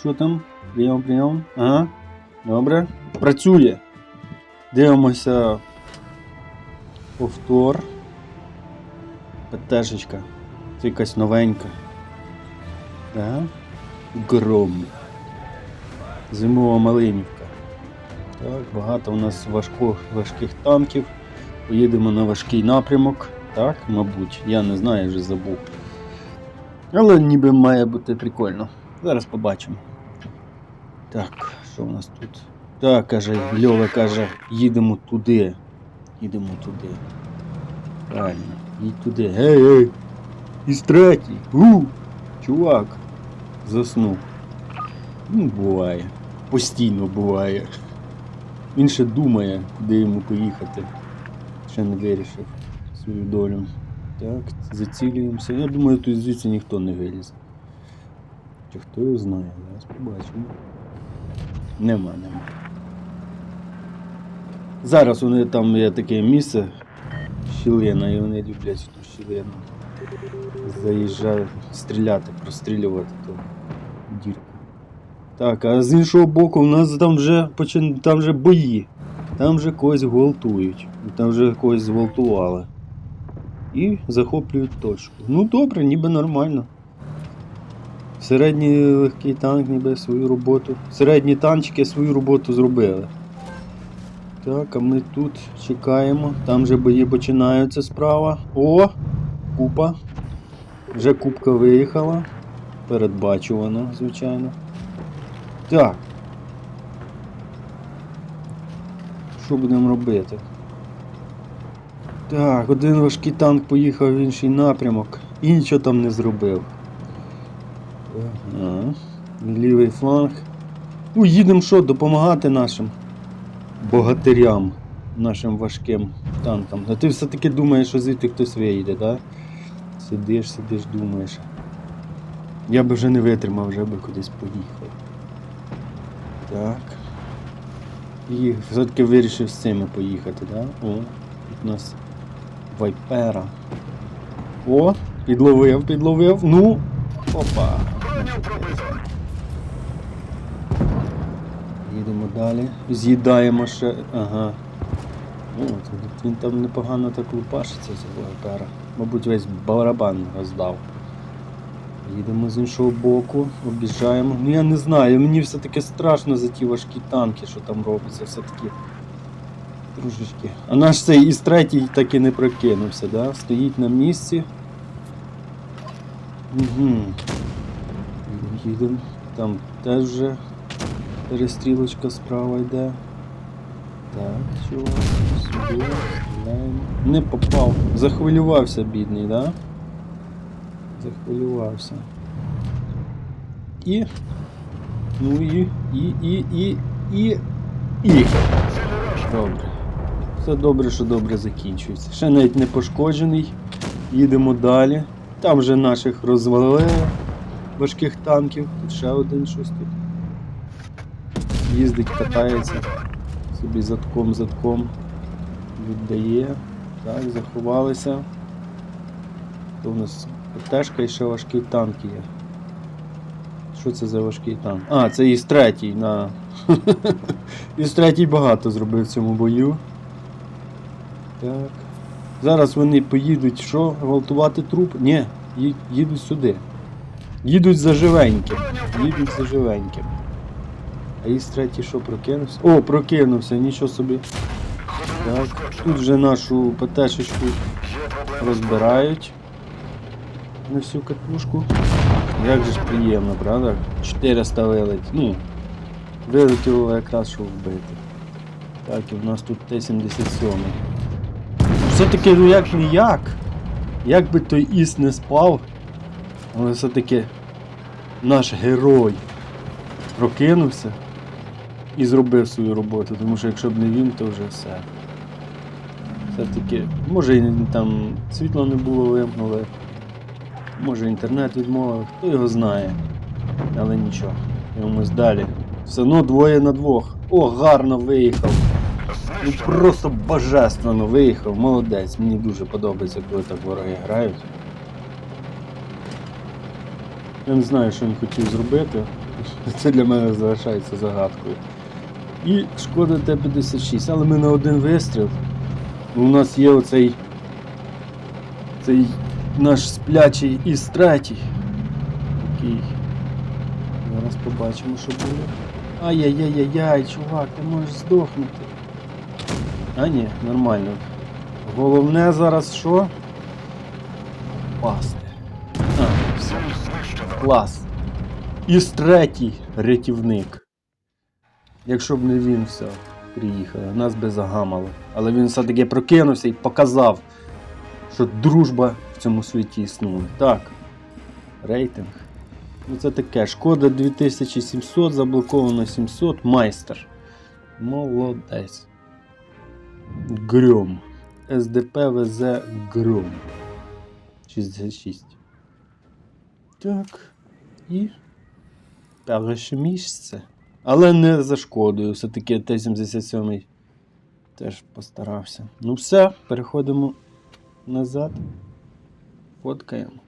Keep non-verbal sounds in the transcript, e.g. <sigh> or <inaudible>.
Що там? Прийом, прийом. Ага. Добре. Працює. Дивимося. Повтор. ПТшечка. Це якась новенька. Так. Гром. Зимова Малинівка. Так, багато у нас важко, важких танків. Поїдемо на важкий напрямок. Так, мабуть. Я не знаю, вже забув. Але ніби має бути прикольно. Зараз побачимо. Так, що у нас тут? Так, каже, Льова каже, їдемо туди. Їдемо туди. Правильно, їдь туди. Гей, гей! Із третій! Чувак! Заснув. Ну, буває. Постійно буває. Він ще думає, куди йому поїхати. Ще не вирішив свою долю. Так, зацілюємося. Я думаю, тут звідси ніхто не вилізе. Чи хто його знає, зараз побачимо. Нема, нема. Зараз вони там є таке місце, щілина, і вони люблять ту щілину. Заїжджають, стріляти, прострілювати ту дірку. Так, а з іншого боку, у нас там вже почин... там вже бої. Там вже когось гвалтують. Там вже когось зґвалтували. І захоплюють точку. Ну добре, ніби нормально. Середній легкий танк ніби свою роботу. Середні танчики свою роботу зробили. Так, а ми тут чекаємо. Там вже бої починаються справа. О! Купа. Вже кубка виїхала. Передбачувано, звичайно. Так. Що будемо робити? Так, один важкий танк поїхав в інший напрямок і нічого там не зробив. Ага. Лівий фланг. Ну, їдемо що, допомагати нашим богатирям, нашим важким танкам. А ти все-таки думаєш, що звідти хтось вийде, так? Сидиш, сидиш, думаєш. Я би вже не витримав, вже би кудись поїхав. Так. І все-таки вирішив з цими поїхати, так? О, тут у нас вайпера. О, підловив, підловив. Ну. Опа. Їдемо далі. З'їдаємо ще. Ага. О, він там непогано так лупашиться, ця вайпера. Мабуть, весь барабан роздав. Їдемо з іншого боку, обіжаємо. Ну я не знаю, мені все-таки страшно за ті важкі танки, що там робиться, все-таки трошечки. А наш цей із третій так і не прокинувся, да? стоїть на місці. Угу. Їдемо. Там теж вже перестрілочка справа йде. Так, чувак, сюди, стріляємо. Не попав. Захвилювався бідний, да? Захвилювався. І. Ну і. І, і, і, і. І. Добре. Все добре, що добре закінчується. Ще навіть не пошкоджений. Їдемо далі. Там вже наших розвалили важких танків. Тут ще один щось тут. Їздить, катається. Собі задком задком віддає. Так, заховалися. То в нас ПТшка і ще важкий танк є. Що це за важкий танк? А, це із третій на. <laughs> із третій багато зробив в цьому бою. Так. Зараз вони поїдуть що? Гвалтувати труп? Ні, їдуть сюди. Їдуть за живеньким. Їдуть за живеньким. А із третій що прокинувся? О, прокинувся, нічого собі. Так, тут вже нашу ПТшечку розбирають на всю катушку. Як же ж приємно, правда? 400 вилетіло. Ну, вилетіло якраз щоб вбити. Так, і в нас тут Т-77. Все-таки, ну як не як. Як би той іс не спав, але все-таки наш герой прокинувся і зробив свою роботу, тому що якщо б не він, то вже все. Все-таки, може і там світло не було вимкнули, може інтернет відмовив, хто його знає. Але нічого, дивимось далі. Все одно двоє на двох. О, гарно виїхав. Ну просто божественно виїхав, молодець. Мені дуже подобається, коли так вороги грають. Я не знаю, що він хотів зробити. Це для мене залишається загадкою. І шкода Т-56, але ми на один вистріл. У нас є оцей цей наш сплячий із третій. Який. Зараз побачимо, що буде. Ай-яй-яй-яй, чувак, ти можеш здохнути. А ні, нормально. Головне зараз що? Пасти. Клас. Із третій рятівник. Якщо б не він, все, приїхали, нас би загамали. Але він все-таки прокинувся і показав, що дружба в цьому світі існує. Так. Рейтинг. Ну це таке. Шкода 2700, заблоковано 700, майстер. Молодець. Грьом. СДП ВЗ Грьом. 66. Так. І. Перше місце. Але не зашкодую. Все-таки Т-77 теж постарався. Ну все, переходимо назад. Фоткаємо.